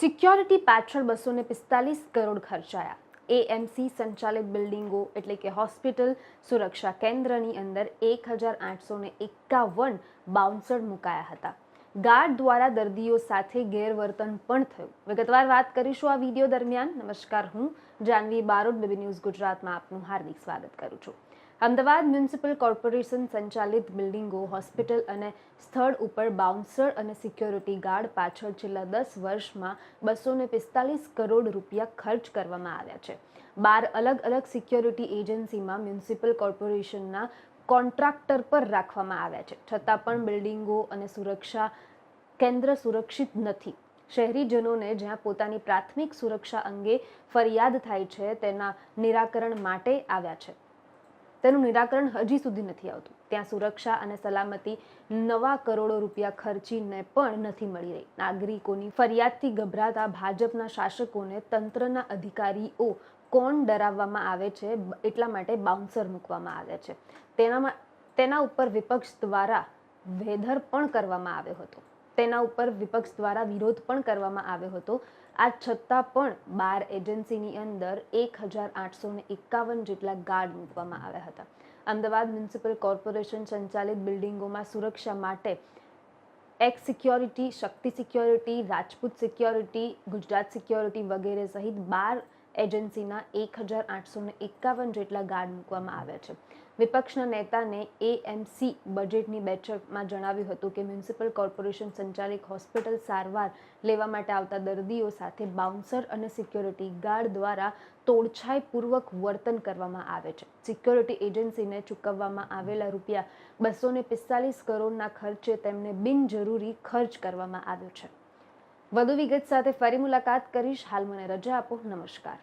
Security પાછળ બસોને પિસ્તાલીસ કરોડ ખર્ચાયા. એએમસી સંચાલિત બિલ્ડિંગો એટલે કે હોસ્પિટલ સુરક્ષા કેન્દ્રની અંદર એક હજાર આઠસો ને એકાવન બાઉન્સર મુકાયા હતા. ગાર્ડ દ્વારા દર્દીઓ સાથે ગેરવર્તન પણ થયું. વિગતવાર વાત કરીશું આ વીડિયો દરમિયાન. નમસ્કાર, હું જાનવી બારોટ, બેબી ન્યૂઝ ગુજરાતમાં આપનું હાર્દિક સ્વાગત કરું છું. અમદાવાદ મ્યુનિસિપલ કોર્પોરેશન સંચાલિત બિલ્ડિંગો, હોસ્પિટલ અને સ્થળ ઉપર બાઉન્સર અને સિક્યોરિટી ગાર્ડ પાછળ છેલ્લા દસ વર્ષમાં બસો પિસ્તાલીસ કરોડ રૂપિયા ખર્ચ કરવામાં આવ્યા છે. બાર અલગ અલગ સિક્યોરિટી એજન્સીમાં મ્યુનિસિપલ કોર્પોરેશનના કોન્ટ્રાક્ટર પર રાખવામાં આવ્યા છે. છતાં પણ બિલ્ડિંગો અને સુરક્ષા કેન્દ્ર સુરક્ષિત નથી. શહેરીજનોને જ્યાં પોતાની પ્રાથમિક સુરક્ષા અંગે ફરિયાદ થાય છે, તેના નિરાકરણ માટે આવ્યા છે. તેનું નિરાકરણ હજી સુધી નથી આવતું. ત્યાં સુરક્ષા અને સલામતી નવા કરોડો રૂપિયા ખર્ચીને પણ નથી મળી રહી. નાગરિકોની ફરિયાદથી ગભરાતા ભાજપના શાસકોને તંત્રના અધિકારીઓ કોણ ડરાવવામાં આવે છે, એટલા માટે બાઉન્સર મૂકવામાં આવે છે. તેનામાં, તેના ઉપર વિપક્ષ દ્વારા વેધર પણ કરવામાં આવ્યો હતો. તેના ઉપર વિપક્ષ દ્વારા વિરોધ પણ કરવામાં આવ્યો હતો. આ છતાં પણ બાર એજન્સીની અંદર એક હજાર આઠસો ને એકાવન જેટલા ગાર્ડ મૂકવામાં આવ્યા હતા. અમદાવાદ મ્યુનિસિપલ કોર્પોરેશન સંચાલિત બિલ્ડિંગોમાં સુરક્ષા માટે X security, Shakti security, Rajput security, Gujarat security વગેરે સહિત બાર એજન્સીના એક હજાર આઠસો ને એકાવન જેટલા ગાર્ડ મૂકવામાં આવ્યા છે. વિપક્ષના નેતાને એએમસી બજેટની બેઠકમાં જણાવ્યું હતું કે મ્યુનિસિપલ કોર્પોરેશન સંચાલિત હોસ્પિટલ સારવાર લેવા માટે આવતા દર્દીઓ સાથે બાઉન્સર અને સિક્યોરિટી ગાર્ડ દ્વારા તોડછાઈપૂર્વક વર્તન કરવામાં આવે છે. સિક્યોરિટી એજન્સીને ચૂકવવામાં આવેલા રૂપિયા બસો ને પિસ્તાલીસ કરોડના ખર્ચે તેમને બિનજરૂરી ખર્ચ કરવામાં આવ્યો છે. વધુ વિગત સાથે ફરી મુલાકાત કરીશ. હાલ મને રજા આપો. નમસ્કાર.